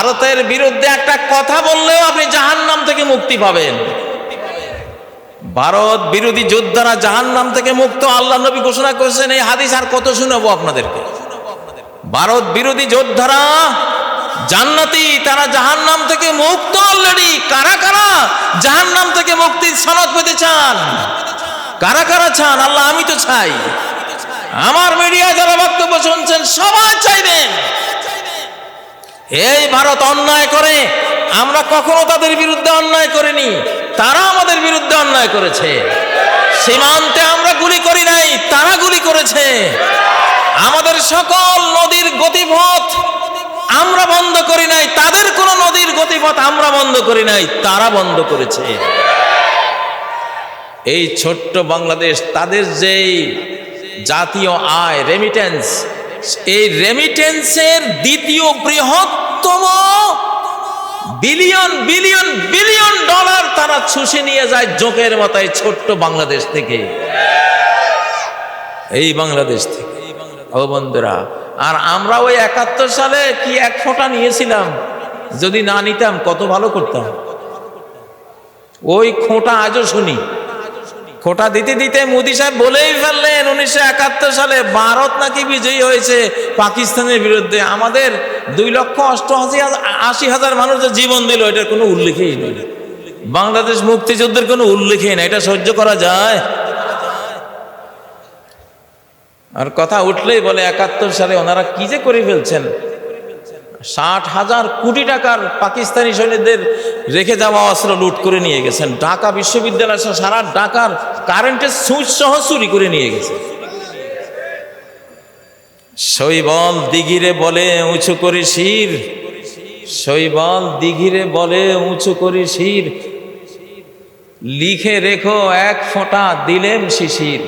ভারতের বিরুদ্ধে একটা কথা বললেও আপনি জাহান্নাম থেকে মুক্তি পাবেন। ভারত বিরোধী যোদ্ধারা জাহান্নাম থেকে মুক্ত, আল্লাহ নবী ঘোষণা করেছেন, এই হাদিস আর কত শুনাবো আপনাদেরকে? ভারত বিরোধী যোদ্ধারা জান্নাতি, তারা জাহান্নাম থেকে মুক্ত অলরেডি কারা কারা জাহান্নাম থেকে মুক্তির সনদ পেতে চান? কারা কারা চান? আল্লাহ, আমি তো চাই। আমার মিডিয়া যারা বক্তব্য শুনছেন, সবাই চাইবেন। এই ভারত অন্যায় করে, আমরা কখনো তাদের বিরুদ্ধে অন্যায় করিনি, তারা আমাদের বিরুদ্ধে অন্যায় করেছে। সীমান্তে আমরা গুলি করি নাই, তারা গুলি করেছে। আমাদের সকল নদীর গতিপথ আমরা বন্ধ করি নাই, তাদের কোনো নদীর গতিপথ আমরা বন্ধ করি নাই, তারা বন্ধ করেছে। এই ছোট্ট বাংলাদেশ, তাদের যেই জাতীয় আয় রেমিটেন্স এই রেমিটেন্সের দ্বিতীয় বৃহত্তম বিলিয়ন বিলিয়ন বিলিয়ন ডলার তারা ছুষে নিয়ে যায় জোকের মাথায় ছোট্ট বাংলাদেশ থেকে। এই বাংলাদেশ থেকে। ও বন্ধুরা, আর আমরা ওই একাত্তর সালে কি এক ফোঁটা নিয়েছিলাম? যদি না নিতাম, কত ভালো করতাম। ওই খোঁটা আজও শুনি। খোটা দিতে দিতে মোদি সাহেব বলেই ফেললেন, উনিশশো একাত্তর সালে ভারত নাকি বিজয়ী হয়েছে পাকিস্তানের বিরুদ্ধে। আমাদের দুই লক্ষ অষ্টআশি আশি হাজার মানুষ জীবন দিল, এটার কোনো উল্লেখই নেই। বাংলাদেশ মুক্তিযুদ্ধের কোনো উল্লেখই নেই, এটা সহ্য করা যায়। আর কথা উঠলেই বলে, একাত্তর সালে ওনারা কি যে করে ফেলছেন? ষাট হাজার কোটি টাকার পাকিস্তানি সৈনিকদের রেখে যাওয়া অস্ত্র লুট করে নিয়ে গেছেন। ঢাকা বিশ্ববিদ্যালয় সারা ঢাকার কারেন্টের সুইচ সহ চুরি করে নিয়ে গেছে। শৈবল দিঘিরে বলে, উঁচু করে শির। শৈবল দিঘিরে বলে, উঁচু করে শির। লিখে রেখো এক ফোঁটা দিলেম শিশির।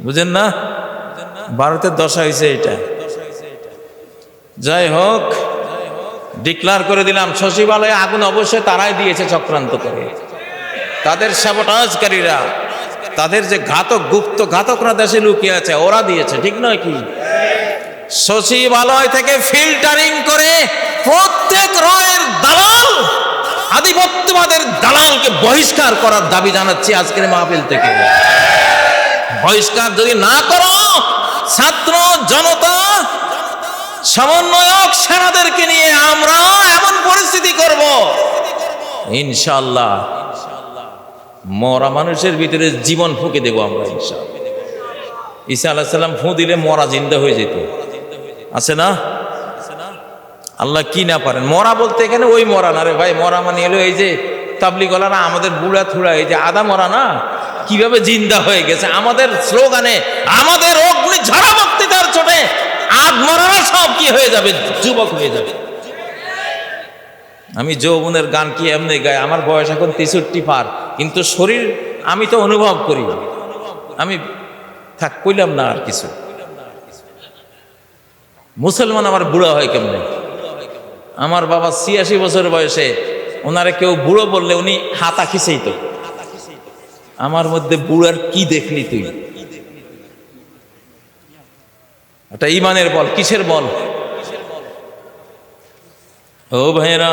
বুঝেন না? ভারতের দশা হয়েছে এটা। যাই হোক ডিক্লার করে দিলাম, সচিবালয়ে আগুন অবশ্যই তারাই দিয়েছে চক্রান্ত করে। তাদের সাবটাজকারীরা তাদের যে ঘাতক, গুপ্ত ঘাতকরা দেশে লুকিয়ে আছে, ওরা দিয়েছে, ঠিক নয় কি? সচিবালয় থেকে ফিল্টারিং করে প্রত্যেক রয়ের দালাল, আধিপত্যবাদের দালালকে বহিষ্কার করার দাবি জানাচ্ছি আজকের মাহফিল থেকে। বহিষ্কার যদি না করো, ছাত্র জনতা সমন্বয়ক সেনাদেরকে নিয়ে আমরা এমন পরিস্থিতি করব। ইনশাল্লাহ মরা মানুষের ভিতরে জীবন ফুঁকে দেবো আমরা ইনশাল্লাহ ঈসা আল্লাহ সাল্লাম ফুঁ দিলে মরা জিন্দা হয়ে যেত। আছে না? আল্লাহ কি না পারেন? মরা বলতে এখানে ওই মরা না রে ভাই, মরা মানে এলো এই যে তাবলি তাবলিগলারা আমাদের বুড়া থুড়া, এই যে আদা মরা না? কীভাবে জিন্দা হয়ে গেছে? আমাদের স্লোগানে আমাদের অগ্নি ঝরা আদ মরারা সব কি হয়ে যাবে? যুবক হয়ে যাবে। আমি যৌবনের গান কি এমনি গাই? আমার বয়স এখন তেষট্টি পার, কিন্তু শরীর আমি তো অনুভব করি। আমি থাক, কইলাম না আর কিছু। মুসলমান আমার বুড়া হয় কেমনে? আমার বাবা ছিয়াশি বছর বয়সে ওনারে কেউ বুড়ো বললে উনি হাতা খিসেই তো আমার মধ্যে বুড়ার কি দেখলি তুই? এটা ইমানের বল, কিসের বল? ও ভাইয়েরা,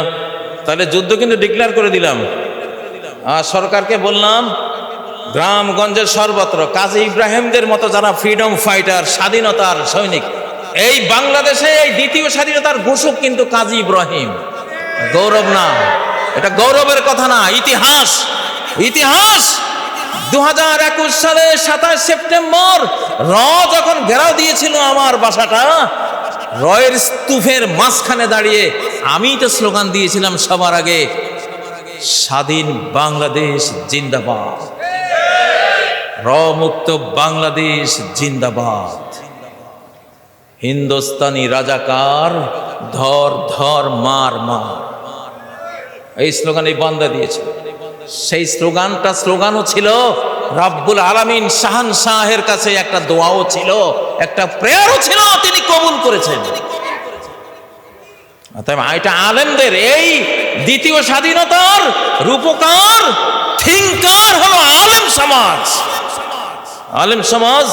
তাহলে যুদ্ধ কিন্তু ডিক্লেয়ার করে দিলাম। আর সরকারকে বললাম, গ্রামগঞ্জের সর্বত্র কাজী ইব্রাহিমদের মতো যারা ফ্রিডম ফাইটার স্বাধীনতার সৈনিক, এই বাংলাদেশে এই দ্বিতীয় স্বাধীনতার ঘোষক কিন্তু কাজী ইব্রাহিম। গৌরব না, এটা গৌরবের কথা না, ইতিহাস ইতিহাস। দু হাজার একুশ সালে সাতাশ সেপ্টেম্বর, র যখন ঘেরাও দিয়েছিল আমার বাসাটা, রয়ের স্তূপের মাঝখানে দাঁড়িয়ে আমি তো স্লোগান দিয়েছিলাম সবার আগে, স্বাধীন বাংলাদেশ জিন্দাবাদ। র মুক্ত বাংলাদেশ জিন্দাবাদ। হিন্দুস্তানি রাজাকার ধর ধর মার মার। এই স্লোগান এই বান্দা দিয়েছে সেই স্লোগানটা স্লোগানও ছিল, রাব্বুল আলামিন শাহান শাহের কাছে একটা দোয়াও ছিল, একটা প্রেয়ারও ছিল, তিনি কবুল করেছেন। এটা আলেমদের, এই দ্বিতীয় স্বাধীনতার রূপকার থিঙ্কার হলো আলেম সমাজ। আলেম সমাজ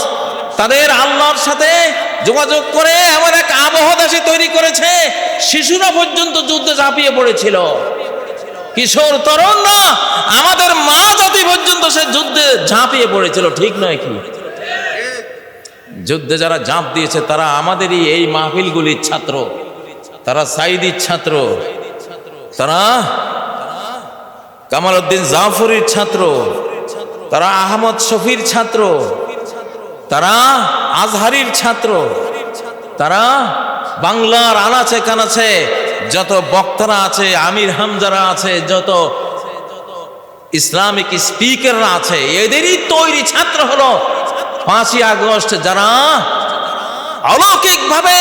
তাদের আল্লাহর সাথে যোগাযোগ করে এমন এক আবহ দেশে তৈরি করেছে, শিশুরা পর্যন্ত যুদ্ধে ঝাঁপিয়ে পড়েছিল। কিশোর তরুণরা, আমাদের মা জাতি পর্যন্ত সে যুদ্ধে ঝাঁপিয়ে পড়েছিল, ঠিক নয় কি? যুদ্ধে যারা ঝাঁপ দিয়েছে, তারা আমাদেরই এই মাহফিলগুলির ছাত্র। তারা সাইদির ছাত্র। তারা কামাল উদ্দিন জাফরির ছাত্র। তারা আহমদ শফির ছাত্র। তারা আজহারির ছাত্র। তারা বাংলার আনাচে কানাচে যত বক্তারা আছে, আমির হামজারা আছে, যত ইসলামিক স্পিকাররা আছে, এদেরই তৈরি ছাত্র হলো পাঁচই আগস্ট যারা অলৌকিকভাবে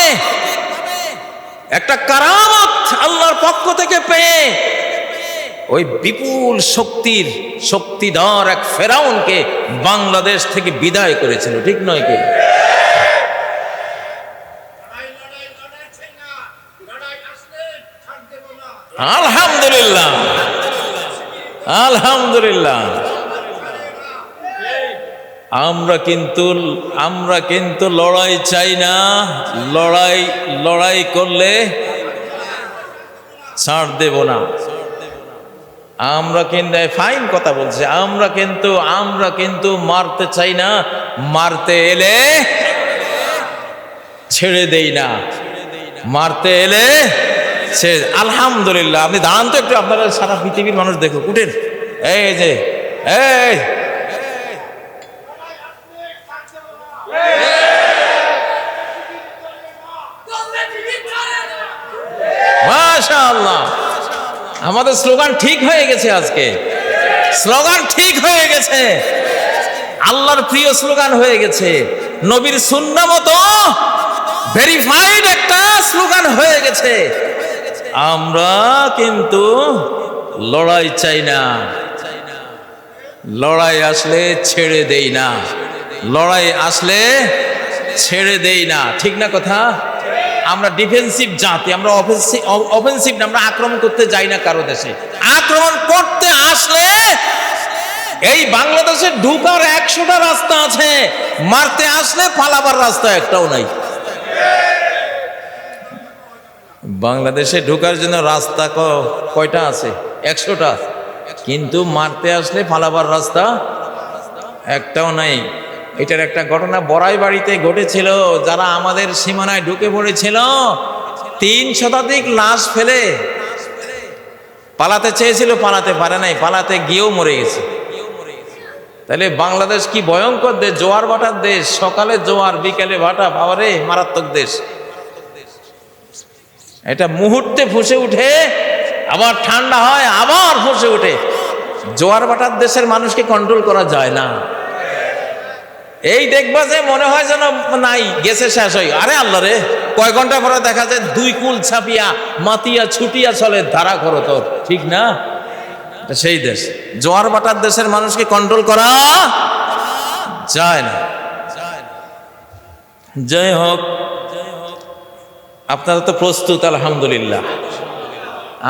একটা কারামত আল্লাহর পক্ষ থেকে পেয়ে ওই বিপুল শক্তির শক্তিধর এক ফেরাউনকে বাংলাদেশ থেকে বিদায় করেছিল, ঠিক নয় কি লড়াই লড়াই লড়াই না লড়াই আসলে ছাড় দেব না আলহামদুলিল্লাহ। আলহামদুলিল্লাহ। আমরা কিন্তু আমরা কিন্তু লড়াই চাই না। লড়াই লড়াই করলে ছাড় দেব না। আমরা কিন্তু ফাইন কথা বলছি, আমরা কিন্তু আমরা কিন্তু মারতে চাই না। মারতে এলে ছেড়ে দেই না। মারতে এলে সে, আলহামদুলিল্লাহ, আপনি দাঁড়ান তো একটু আপনারা সারা পৃথিবীর মানুষ দেখো উঠেন। এই যে, এই। আমাদের স্লোগান ঠিক হয়ে গেছে আজকে। স্লোগান ঠিক হয়ে গেছে। আল্লাহর প্রিয় স্লোগান হয়ে গেছে। নবীর শূন্য মতো ভেরিফাইড একটা স্লোগান হয়ে গেছে। আমরা কিন্তু লড়াই চাই না। লড়াই আসলে ছেড়ে দেই না। লড়াই আসলে ছেড়ে দেই না। ঠিক না কথা? আমরা ডিফেন্সিভ জাতি, আমরা অফেন্সিভ না, আমরা আক্রমণ করতে যাই না কারও দেশে। আক্রমণ করতে আসলে এই বাংলাদেশে ঢুকার একশোটা রাস্তা আছে, মারতে আসলে পালাবার রাস্তা একটাও নাই। বাংলাদেশে ঢোকার জন্য রাস্তা কয়টা আছে? একশোটা কিন্তু মারতে আসলে পালাবার রাস্তা একটাও নাই। এটার একটা ঘটনা বড়াই বাড়িতে ঘটেছিল, যারা আমাদের সীমানায় ঢুকে পড়েছিল, তিন শতাধিক লাশ ফেলে পালাতে চেয়েছিল, পালাতে পারে নাই, পালাতে গিয়েও মরে গেছে। তাহলে বাংলাদেশ কি ভয়ঙ্কর দেশ, জোয়ার ভাটার দেশ, সকালে জোয়ার, বিকেলে ভাটা, বাবারে, মারাত্মক দেশ। এটা মুহূর্তে ফুসে উঠে, আবার ঠান্ডা হয়, আবার ফুসে ওঠে জোয়ার বাটার দেশের মানুষকে কন্ট্রোল করা যায় না। এই দেখবা যে মনে হয় যেন নাই, গেছে শেষ হই আরে আল্লাহ রে, কয় ঘণ্টা পরে দেখা যায় দুই কুল ছাপিয়া, মাতিয়া ছুটিয়া চলে, ধারা করো তোর, ঠিক না? সেই দেশ। জোয়ার বাটার দেশের মানুষকে কন্ট্রোল করা যায় না। জয় হোক। আপনারা তো প্রস্তুত, আলহামদুলিল্লাহ।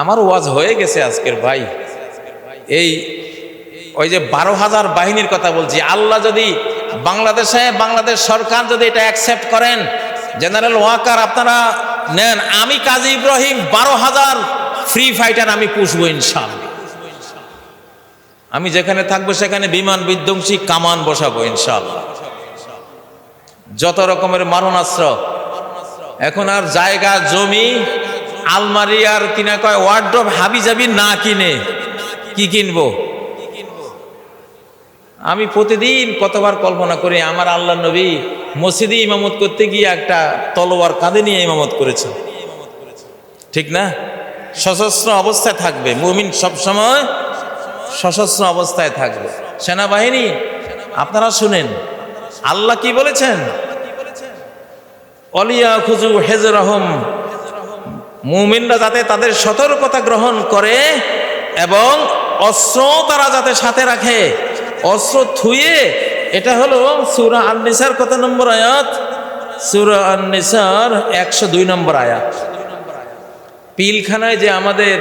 আমার ওয়াজ হয়ে গেছে আজকের ভাই। এই, ওই যে বারো হাজার বাহিনীর কথা বলছি, আল্লাহ যদি বাংলাদেশে, বাংলাদেশ সরকার যদি এটা অ্যাকসেপ্ট করেন জেনারেল ওয়াকার আপনারা নেন। আমি কাজী ইব্রাহিম, বারো হাজার ফ্রি ফাইটার আমি পুষবো ইনশাল আমি যেখানে থাকব সেখানে বিমান বিধ্বংসী, কামান বসাবো ইনশাল যত রকমের মারণাস্ত্র এখন আর জায়গা, জমি, আলমারি আর কিনা কয় ওয়ার্ড্রপ হাবি যাবি না কিনে, কি কিনবো? আমি প্রতিদিন কতবার কল্পনা করি, আমার আল্লাহ নবী মসজিদে ইমামত করতে গিয়ে একটা তলোয়ার কাঁধে নিয়ে ইমামত করেছে। ঠিক না? সশস্ত্র অবস্থায় থাকবে, মুমিন সবসময় সশস্ত্র অবস্থায় থাকবে। সেনাবাহিনী, আপনারা শুনেন, আল্লাহ কি বলেছেন? অলিয়া খুজু হেজরহম মুমিনরা যাতে তাদের সতর্কতা গ্রহণ করে এবং অস্ত্র তারা যাতে সাথে রাখে, অস্ত্র থুয়ে এটা হলো সুরা আননিসার কত নম্বর আয়াত? সুরা আননিসার একশো দুই নম্বর আয়াত। পিলখানায় যে আমাদের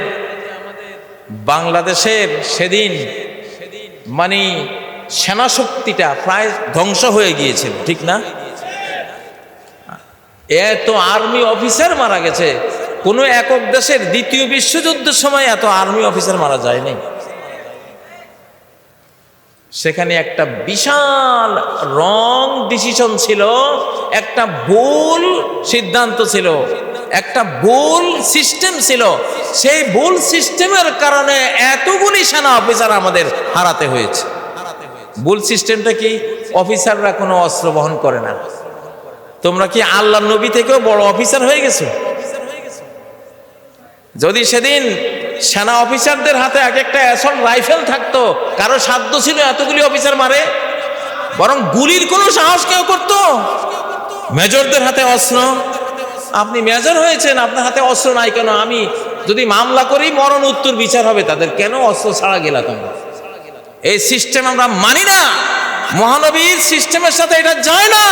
বাংলাদেশের সেদিন মানে সেনাশক্তিটা প্রায় ধ্বংস হয়ে গিয়েছিল, ঠিক না? এত আর্মি অফিসার মারা গেছে। কোনো একক দেশের দ্বিতীয় বিশ্বযুদ্ধের সময় এত আর্মি অফিসার মারা যায়নি। সেখানে একটা বিশাল রং ডিসিশন ছিল, একটা ভুল সিদ্ধান্ত ছিল, একটা ভুল সিস্টেম ছিল। সেই ভুল সিস্টেমের কারণে এতগুলি সেনা অফিসার আমাদের হারাতে হয়েছে। ভুল সিস্টেমটা কি? অফিসাররা কোনো অস্ত্র বহন করে না। তোমরা কি আল্লাহ নবী থেকেও বড় অফিসার হয়ে গেছো? যদি সেদিন সেনা অফিসারদের হাতে এক একটা অ্যাসল্ট রাইফেল থাকতো, কারও সাধ্য ছিল এতগুলি অফিসার মারে? বরং গুলির কোনো সাহস কেউ করতো? মেজরদের হাতে অস্ত্র? আপনি মেজর হয়েছেন, আপনার হাতে অস্ত্র নাই কেন? আমি যদি মামলা করি, মরণ উত্তর বিচার হবে। তাদের কেন অস্ত্র ছাড়া গেলা তোমরা? এই সিস্টেম আমরা মানি না। মহানবীর সিস্টেমের সাথে এটা যায় না।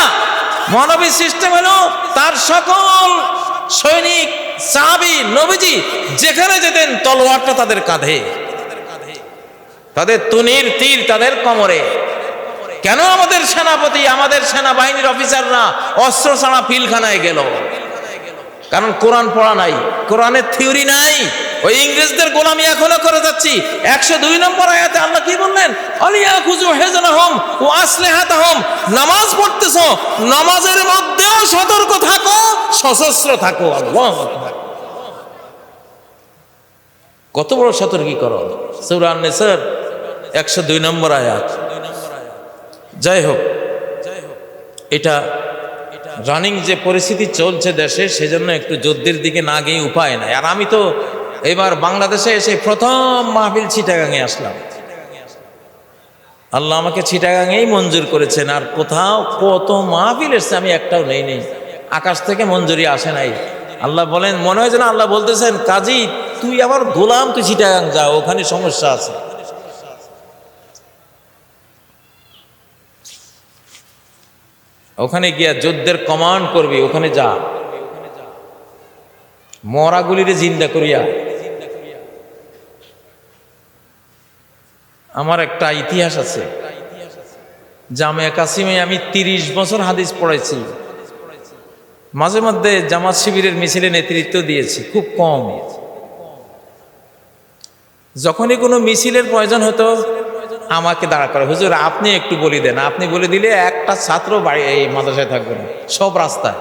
মহানবীর সিস্টেম হলো তার সকল সৈনিক, সাহাবি, নবীজি, যেখানে যেতেন তলোয়ারটা তাদের কাঁধে। তাদের তুনির তীর তাদের কমরে। কেন আমাদের সেনাপতি, আমাদের সেনাবাহিনীর অফিসাররা অস্ত্র ছাড়া পিলখানায় গেল? কারণ কোরআন পড়া নাই, কোরআনের থিওরি নাই। ওই ইংরেজদের গোলামি এখনও করে যাচ্ছি। একশো দুই নম্বর আয়াতে আল্লাহ কি বললেন? অলিয়া খুজু হেজন হোম ও আসলে হাতা হোম নামাজ পড়তেছ, নামাজের মধ্যেও সতর্ক থাকো, সশস্ত্র থাকো, আল্লাহ। কত বড় সতর্কীকরণ? সৌরান নেসার একশো দুই নম্বর আয়াত। যাই হোক যাই হোক, এটা রানিং যে পরিস্থিতি চলছে দেশে, সেজন্য একটু যুদ্ধের দিকে না গিয়ে উপায় নাই। আর আমি তো এবার বাংলাদেশে এসে প্রথম মাহফিল চিটাগাঙে আসলাম। আল্লাহ আমাকে চিটাগাঙেই মঞ্জুর করেছেন, আর কোথাও কত মাহফিল এসছে আমি একটাও নেই নেই। আকাশ থেকে মঞ্জুরি আসে নাই। আল্লাহ বলেন, মনে হয় যেন আল্লাহ বলতেছেন, কাজী, তুই আমার গোলাম, তুই চিটাগাং যা, ওখানে সমস্যা আছে। ওখানে গিয়া যুদ্ধের কমান্ড করবি, ওখানে যা। মরাগুলিরে জিন্দা করিয়া। আমার একটা ইতিহাস আছে। জামে কাসিমে আমি তিরিশ বছর হাদিস পড়াইছি। মাঝে মধ্যে জামাত শিবিরের মিছিলে নেতৃত্ব দিয়েছি, খুব কম। যখনই কোনো মিছিলের প্রয়োজন হতো আমাকে দাঁড়া করে। হুজুর, আপনি একটু বলি দেন। আপনি বলে দিলে একটা ছাত্র বাড়ি এই মাদ্রাসায় থাকবে না। সব রাস্তায়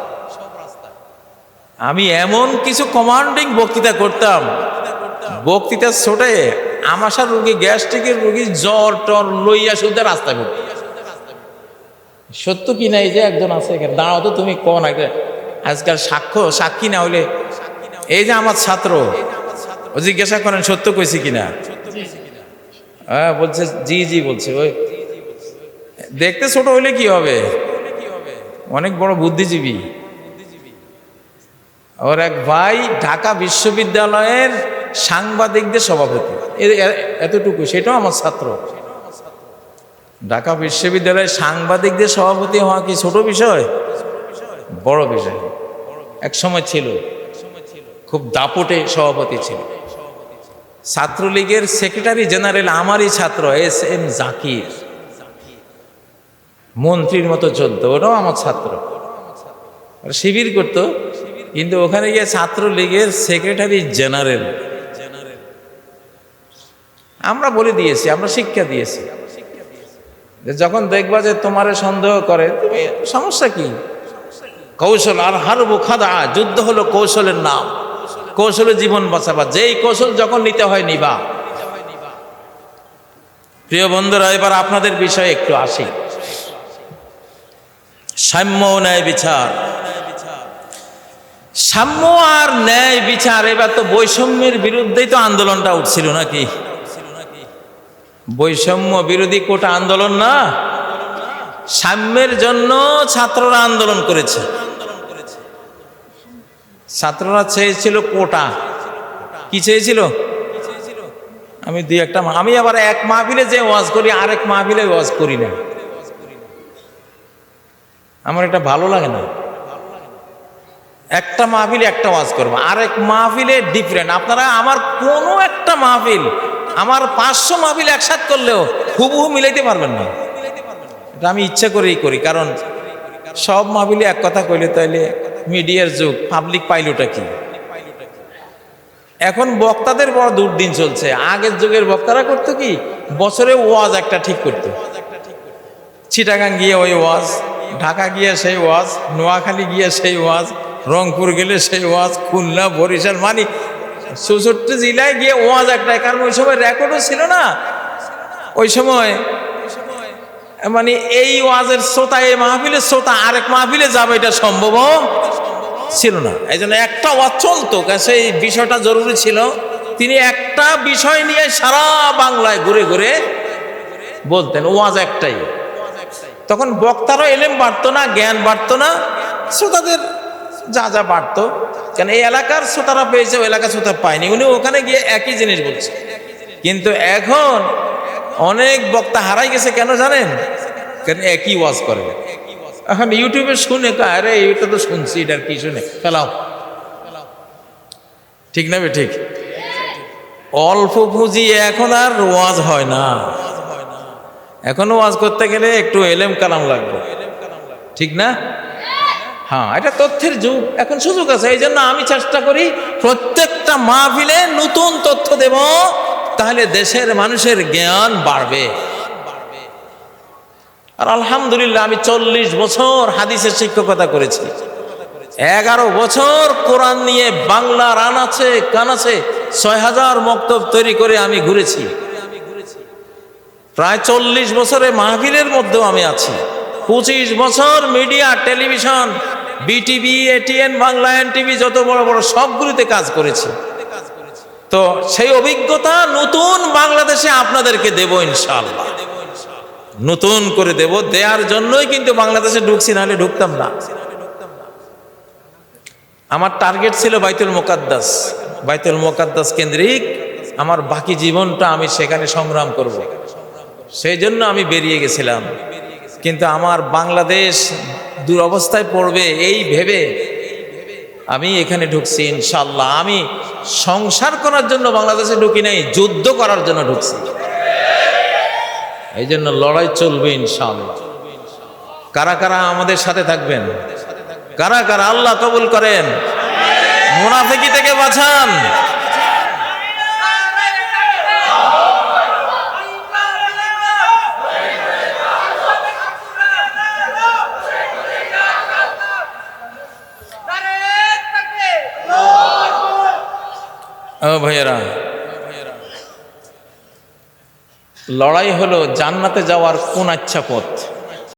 আমি এমন কিছু কমান্ডিং বক্তৃতা করতাম। বক্তৃতা ছোটে আমাশার রুগী, গ্যাস্ট্রিকের রুগী, জ্বর টর, লইয়া শুদ্ধ রাস্তায় ঘুরত সত্য কি নাই যে একজন আছে এখানে? দাঁড়াও তো, তুমি কোন আজকাল সাক্ষ্য, সাক্ষী না হলে এই যে আমার ছাত্র, ও জিজ্ঞাসা করেন, সত্য কইছি কিনা? হ্যাঁ বলছে, জি জি বলছে, ওই দেখতে ছোট হইলে কি হবে? অনেক বড় বুদ্ধিজীবী। ওর এক ভাই ঢাকা বিশ্ববিদ্যালয়ের সাংবাদিকদের সভাপতি। এতটুকু, সেটাও আমার ছাত্র। ঢাকা বিশ্ববিদ্যালয়ের সাংবাদিকদের সভাপতি হওয়া কি ছোট বিষয়? বড় বিষয়। এক সময় ছিল, খুব দাপটে সভাপতি ছিল। ছাত্রলীগের সেক্রেটারি জেনারেল আমারই ছাত্র এস এম জাকির। মন্ত্রীর মতো চলতো, ওটাও আমার ছাত্র। শিবির করতো, কিন্তু ওখানে গিয়ে ছাত্রলীগের সেক্রেটারি জেনারেল আমরা বলে দিয়েছি, আমরা শিক্ষা দিয়েছি। যখন দেখবা যে তোমারে সন্দেহ করে, তুমি সমস্যা কি? কৌশল আর হারবো খাদা, যুদ্ধ হলো কৌশলের নাম। কৌশলে জীবন বাঁচাবা। যেই কৌশল যখন নিতে হয়, নিবা। প্রিয় বন্ধুরা, এবার আপনাদের বিষয়ে একটু আসি। সাম্য ন্যায় বিচার। সাম্য আর ন্যায় বিচার, এবার তো বৈষম্যের বিরুদ্ধেই তো আন্দোলনটা উঠছিল নাকি? বৈষম্য বিরোধী কোটা আন্দোলন না? সাম্যের জন্য ছাত্ররা আন্দোলন করেছে। ছাত্ররা চেয়েছিল কোটা। কি চেয়েছিল? আমি দুই একটা আমি আবার এক মাহফিলে যে ওয়াজ করি, আরেক মাহফিলে ওয়াজ করি না। আমার এটা ভালো লাগে না। একটা মাহফিলে একটা ওয়াজ করব, আরেক মাহফিলে ডিফারেন্ট আপনারা আমার কোনো একটা মাহফিল, আমার পাঁচশো মাহফিল একসাথ করলেও হুবহু মিলাইতে পারবেন না। এটা আমি ইচ্ছা করেই করি, কারণ সব মাহফিলে এক কথা কইলে তাইলে মিডিয়ার যুগ পাবলিক পাইলোটা কি? এখন বক্তাদের বড় দুর্দিন চলছে। আগের যুগের বক্তারা করতো কি? বছরে ওয়াজ একটা ঠিক করতো। চিটাগাং গিয়ে ওই ওয়াজ, ঢাকা গিয়ে সেই ওয়াজ, নোয়াখালী গিয়ে সেই ওয়াজ, রংপুর গেলে সেই ওয়াজ, খুলনা, বরিশাল মানে চৌষট্টি জেলায় গিয়ে ওয়াজ একটা। কারণ ওই সময় রেকর্ডও ছিল না। ওই সময় মানে এই ওয়াজের শ্রোতা, এই মাহফিলের শ্রোতা আরেক মাহফিলে যাবে, এটা সম্ভব ছিল না। এই জন্য একটা ওয়াজ চলতো এই বিষয়টা জরুরি ছিল। তিনি একটা বিষয় নিয়ে সারা বাংলায় ঘুরে ঘুরে বলতেন, ওয়াজ একটাই। তখন বক্তারও এলেম বাড়তো না, জ্ঞান বাড়তো না, শ্রোতাদের যা যা বাড়তো। কেন এই এলাকার শ্রোতারা পেয়েছে ওই এলাকার শ্রোতা পায়নি। উনি ওখানে গিয়ে একই জিনিস বলছে। কিন্তু এখন অনেক বক্তা হারাই গেছে কেন জানেন? কেন একই ওয়াজ করে। এখন ইউটিউবে শুনে আরে, এটা তো শুনছি এটার কি শুনে? ফেলাও। ঠিক না ঠিক? অল্প পুঁজি এখন আর ওয়াজ হয় না। এখন ওয়াজ করতে গেলে একটু এলেম কালাম লাগবে। ঠিক না? হ্যাঁ এটা তথ্যের যুগ। এখন সুযোগ আছে এই জন্য আমি চেষ্টা করি প্রত্যেকটা মাহফিলে নতুন তথ্য দেব। তাহলে দেশের মানুষের জ্ঞান বাড়বে। আর আলহামদুলিল্লাহ আমি চল্লিশ বছর হাদিসের শিক্ষকতা করেছি। এগারো বছর কোরআন নিয়ে বাংলা রান আছে ছয় হাজার মক্তব তৈরি করে আমি ঘুরেছি। প্রায় চল্লিশ বছরে মাহফিলের মধ্যেও আমি আছি। পঁচিশ বছর media, television, BTV, ATN, Bangla N TV যত বড় বড় সবগুলিতে কাজ করেছি। তো সেই অভিজ্ঞতা নতুন বাংলাদেশে আপনাদেরকে দেব ইনশাআল্লাহ। নতুন করে দেব, দেওয়ার জন্যই কিন্তু বাংলাদেশে ঢুকছি, নাহলে ঢুকতাম না। আমার টার্গেট ছিল বাইতুল মোকাদ্দাস। বাইতুল মোকাদ্দাস কেন্দ্রিক আমার বাকি জীবনটা আমি সেখানে সংগ্রাম করব। সেই জন্য আমি বেরিয়ে গেছিলাম। কিন্তু আমার বাংলাদেশ দুরবস্থায় পড়বে এই ভেবে আমি এখানে ঢুকছি ইনশাল্লাহ আমি সংসার করার জন্য বাংলাদেশে ঢুকি নাই, যুদ্ধ করার জন্য ঢুকছি। এই জন্য লড়াই চলবে ইনশাল্লাহ কারা কারা আমাদের সাথে থাকবেন? কারা কারা আল্লাহ কবুল করেন? মুনাফিকি থেকে বাঁচান। ও লড়াই হলো জান্নাতে যাওয়ার কোন আচ্ছা পথ।